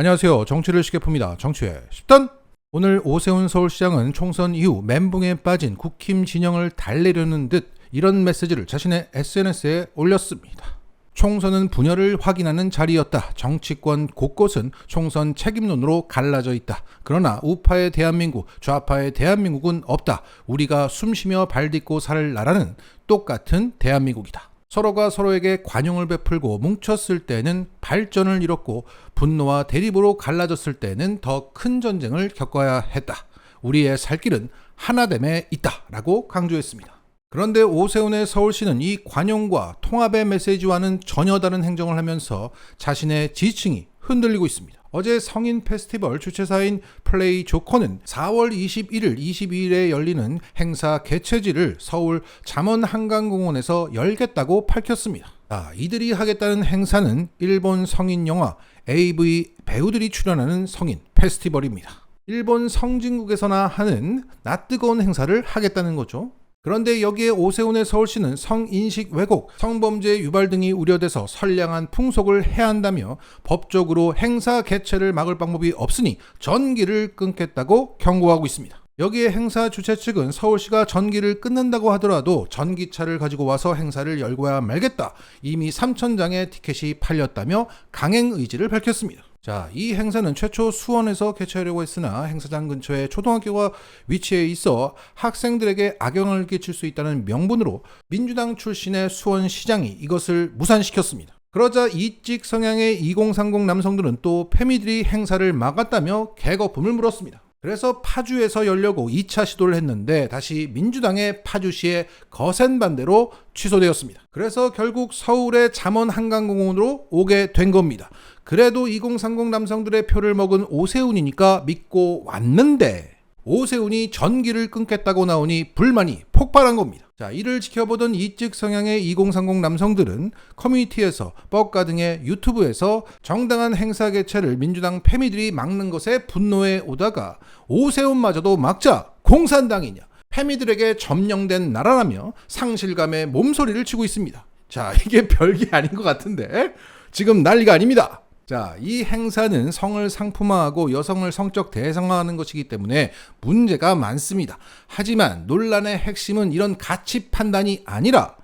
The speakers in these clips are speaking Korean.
안녕하세요. 정치를 쉽게 풉니다. 정치의 10단. 오늘 오세훈 서울시장은 총선 이후 멘붕에 빠진 국힘 진영을 달래려는 듯 이런 메시지를 자신의 SNS에 올렸습니다. 총선은 분열을 확인하는 자리였다. 정치권 곳곳은 총선 책임론으로 갈라져 있다. 그러나 우파의 대한민국, 좌파의 대한민국은 없다. 우리가 숨쉬며 발딛고 살 나라는 똑같은 대한민국이다. 서로가 서로에게 관용을 베풀고 뭉쳤을 때는 발전을 이뤘고 분노와 대립으로 갈라졌을 때는 더 큰 전쟁을 겪어야 했다. 우리의 살 길은 하나됨에 있다 라고 강조했습니다. 그런데 오세훈의 서울시는 이 관용과 통합의 메시지와는 전혀 다른 행정을 하면서 자신의 지층이 흔들리고 있습니다. 어제 성인 페스티벌 주최사인 플레이 조커는 4월 21일, 22일에 열리는 행사 개최지를 서울 잠원 한강공원에서 열겠다고 밝혔습니다. 아, 이들이 하겠다는 행사는 일본 성인 영화 AV 배우들이 출연하는 성인 페스티벌입니다. 일본 성진국에서나 하는 낯뜨거운 행사를 하겠다는 거죠. 그런데 여기에 오세훈의 서울시는 성인식 왜곡, 성범죄 유발 등이 우려돼서 선량한 풍속을 해야 한다며 법적으로 행사 개최를 막을 방법이 없으니 전기를 끊겠다고 경고하고 있습니다. 여기에 행사 주최 측은 서울시가 전기를 끊는다고 하더라도 전기차를 가지고 와서 행사를 열고야 말겠다. 이미 3천 장의 티켓이 팔렸다며 강행 의지를 밝혔습니다. 자, 이 행사는 최초 수원에서 개최하려고 했으나 행사장 근처에 초등학교가 위치해 있어 학생들에게 악영을 끼칠 수 있다는 명분으로 민주당 출신의 수원시장이 이것을 무산시켰습니다. 그러자 이직 성향의 2030 남성들은 또 페미들이 행사를 막았다며 개거품을 물었습니다. 그래서 파주에서 열려고 2차 시도를 했는데 다시 민주당의 파주시의 거센 반대로 취소되었습니다. 그래서 결국 서울의 잠원 한강공원으로 오게 된 겁니다. 그래도 2030 남성들의 표를 먹은 오세훈이니까 믿고 왔는데 오세훈이 전기를 끊겠다고 나오니 불만이 폭발한 겁니다. 자, 이를 지켜보던 이직 성향의 2030 남성들은 커뮤니티에서 뻑가 등의 유튜브에서 정당한 행사 개최를 민주당 패미들이 막는 것에 분노해 오다가 오세훈마저도 막자 공산당이냐 패미들에게 점령된 나라라며 상실감에 몸소리를 치고 있습니다. 자, 이게 별게 아닌 것 같은데 지금 난리가 아닙니다. 자, 이 행사는 성을 상품화하고 여성을 성적 대상화하는 것이기 때문에 문제가 많습니다. 하지만 논란의 핵심은 이런 가치 판단이 아니라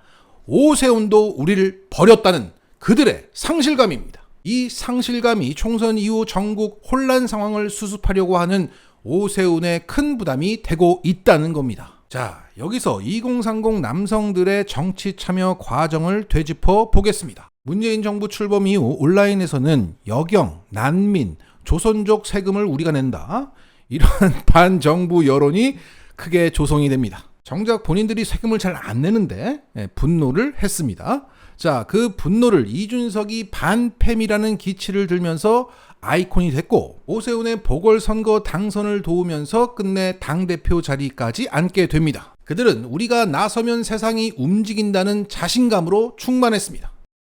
오세훈도 우리를 버렸다는 그들의 상실감입니다. 이 상실감이 총선 이후 전국 혼란 상황을 수습하려고 하는 오세훈의 큰 부담이 되고 있다는 겁니다. 자, 여기서 2030 남성들의 정치 참여 과정을 되짚어 보겠습니다. 문재인 정부 출범 이후 온라인에서는 여경, 난민, 조선족 세금을 우리가 낸다. 이런 반정부 여론이 크게 조성이 됩니다. 정작 본인들이 세금을 잘 안 내는데 예, 분노를 했습니다. 자, 그 분노를 이준석이 반팸이라는 기치를 들면서 아이콘이 됐고 오세훈의 보궐선거 당선을 도우면서 끝내 당대표 자리까지 앉게 됩니다. 그들은 우리가 나서면 세상이 움직인다는 자신감으로 충만했습니다.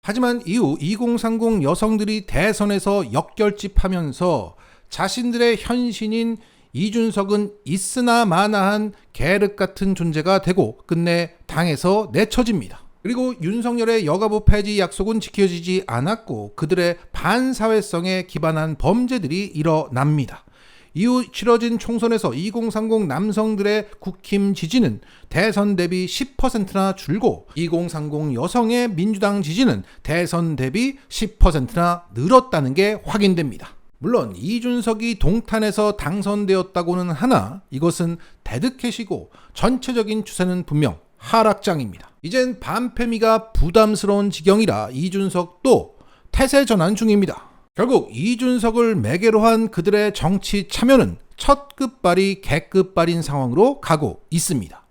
하지만 이후 2030 여성들이 대선에서 역결집하면서 자신들의 현신인 이준석은 있으나 마나한 계륵 같은 존재가 되고 끝내 당에서 내쳐집니다. 그리고 윤석열의 여가부 폐지 약속은 지켜지지 않았고 그들의 반사회성에 기반한 범죄들이 일어납니다. 이후 치러진 총선에서 2030 남성들의 국힘 지지는 대선 대비 10%나 줄고 2030 여성의 민주당 지지는 대선 대비 10%나 늘었다는 게 확인됩니다. 물론 이준석이 동탄에서 당선되었다고는 하나 이것은 데드캣이고 전체적인 추세는 분명 하락장입니다. 이젠 반패미가 부담스러운 지경이라 이준석도 태세 전환 중입니다. 결국 이준석을 매개로 한 그들의 정치 참여는 첫 끝발이 개끝발인 상황으로 가고 있습니다.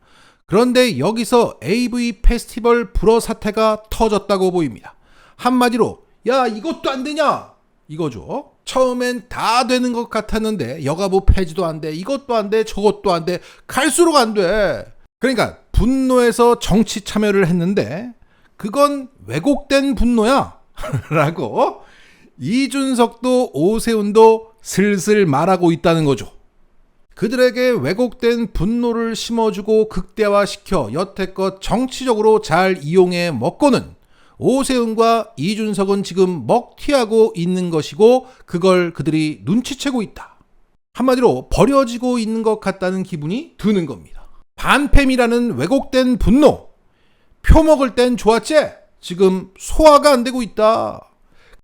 그런데 여기서 AV 페스티벌 불어 사태가 터졌다고 보입니다. 한마디로 야 이것도 안 되냐 이거죠. 처음엔 다 되는 것 같았는데 여가부 폐지도 안 돼, 이것도 안 돼, 저것도 안 돼, 갈수록 안 돼. 그러니까 분노해서 정치 참여를 했는데 그건 왜곡된 분노야 라고 이준석도 오세훈도 슬슬 말하고 있다는 거죠. 그들에게 왜곡된 분노를 심어주고 극대화시켜 여태껏 정치적으로 잘 이용해 먹고는 오세훈과 이준석은 지금 먹튀하고 있는 것이고 그걸 그들이 눈치채고 있다. 한마디로 버려지고 있는 것 같다는 기분이 드는 겁니다. 반팸이라는 왜곡된 분노. 표 먹을 땐 좋았지? 지금 소화가 안 되고 있다.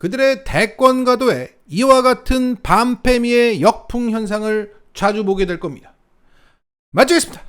그들의 대권 가도에 이와 같은 반패미의 역풍 현상을 자주 보게 될 겁니다. 마치겠습니다.